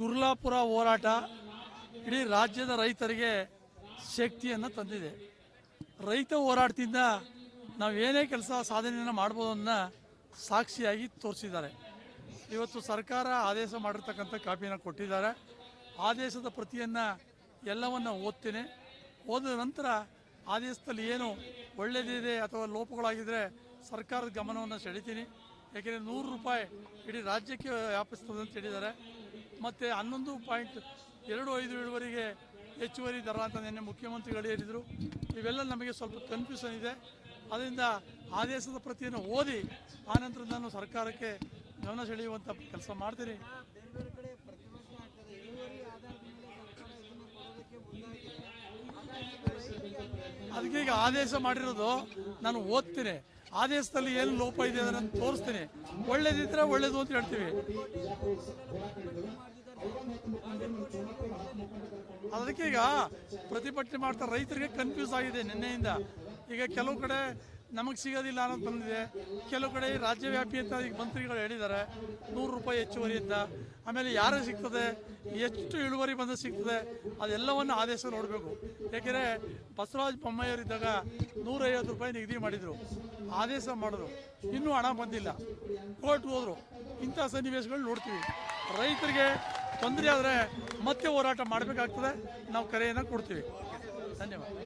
ಗುರ್ಲಾಪುರ ಹೋರಾಟ ಇಡೀ ರಾಜ್ಯದ ರೈತರಿಗೆ ಶಕ್ತಿಯನ್ನು ತಂದಿದೆ. ರೈತ ಹೋರಾಟದಿಂದ ನಾವು ಏನೇ ಕೆಲಸ ಸಾಧನೆಯನ್ನು ಮಾಡ್ಬೋದು ಸಾಕ್ಷಿಯಾಗಿ ತೋರಿಸಿದ್ದಾರೆ. ಇವತ್ತು ಸರ್ಕಾರ ಆದೇಶ ಮಾಡಿರ್ತಕ್ಕಂಥ ಕಾಪಿಯನ್ನು ಕೊಟ್ಟಿದ್ದಾರೆ. ಆದೇಶದ ಪ್ರತಿಯನ್ನು ಎಲ್ಲವನ್ನು ಓದ್ತೀನಿ. ಓದಿದ ನಂತರ ಆದೇಶದಲ್ಲಿ ಏನು ಒಳ್ಳೆಯದಿದೆ ಅಥವಾ ಲೋಪಗಳಾಗಿದ್ದರೆ ಸರ್ಕಾರದ ಗಮನವನ್ನು ಸೆಳಿತೀನಿ. ಯಾಕೆಂದರೆ ನೂರು ರೂಪಾಯಿ ಇಡೀ ರಾಜ್ಯಕ್ಕೆ ವ್ಯಾಪಿಸ್ತದೆ ಅಂತ ಹೇಳಿದ್ದಾರೆ. ಮತ್ತು ಹನ್ನೊಂದು ಪಾಯಿಂಟ್ ಎರಡು ಐದು ಇಳುವರಿಗೆ ಹೆಚ್ಚುವರಿ ದರ ಅಂತ ನಿನ್ನೆ ಮುಖ್ಯಮಂತ್ರಿಗಳು ಹೇಳಿದರು. ಇವೆಲ್ಲ ನಮಗೆ ಸ್ವಲ್ಪ ಕನ್ಫ್ಯೂಷನ್ ಇದೆ. ಅದರಿಂದ ಆದೇಶದ ಪ್ರತಿಯನ್ನು ಓದಿ ಆನಂತರ ನಾನು ಸರ್ಕಾರಕ್ಕೆ ಗಮನ ಸೆಳೆಯುವಂಥ ಕೆಲಸ ಮಾಡ್ತೀನಿ. ಅದಕ್ಕೆ ಈಗ ಆದೇಶ ಮಾಡಿರೋದು ನಾನು ಓದ್ತೀನಿ. ಆದೇಶದಲ್ಲಿ ಏನು ಲೋಪ ಇದೆ ಅದನ್ನು ತೋರಿಸ್ತೀನಿ. ಒಳ್ಳೇದಿದ್ರೆ ಒಳ್ಳೇದು ಅಂತ ಹೇಳ್ತೀವಿ. ಅದಕ್ಕೆ ಈಗ ಪ್ರತಿಭಟನೆ ಮಾಡ್ತಾ ರೈತರಿಗೆ ಕನ್ಫ್ಯೂಸ್ ಆಗಿದೆ ನಿನ್ನೆಯಿಂದ. ಈಗ ಕೆಲವು ಕಡೆ ನಮಗೆ ಸಿಗೋದಿಲ್ಲ ಅನ್ನೋದು ಬಂದಿದೆ. ಕೆಲವು ಕಡೆ ರಾಜ್ಯವ್ಯಾಪಿ ಅಂತ ಈಗ ಮಂತ್ರಿಗಳು ಹೇಳಿದ್ದಾರೆ. ನೂರು ರೂಪಾಯಿ ಹೆಚ್ಚುವರಿ ಅಂತ. ಆಮೇಲೆ ಯಾರಿಗೆ ಸಿಗ್ತದೆ? ಎಷ್ಟು ಇಳುವರಿ ಬಂದ ಸಿಗ್ತದೆ? ಅದೆಲ್ಲವನ್ನು ಆದೇಶ ನೋಡಬೇಕು. ಯಾಕೆಂದರೆ ಬಸವರಾಜ ಬೊಮ್ಮಾಯಿಯವರಿದ್ದಾಗ ನೂರೈವತ್ತು ರೂಪಾಯಿ ನಿಗದಿ ಮಾಡಿದರು. ಆದೇಶ ಮಾಡಿದ್ರು. ಇನ್ನೂ ಹಣ ಬಂದಿಲ್ಲ. ಕೋರ್ಟ್ ಹೋದರು. ಇಂಥ ಸನ್ನಿವೇಶಗಳು ನೋಡ್ತೀವಿ. ರೈತರಿಗೆ ತೊಂದರೆ ಆದರೆ ಮತ್ತೆ ಹೋರಾಟ ಮಾಡಬೇಕಾಗ್ತದೆ. ನಾವು ಕರೆಯನ್ನು ಕೊಡ್ತೀವಿ. ಧನ್ಯವಾದ.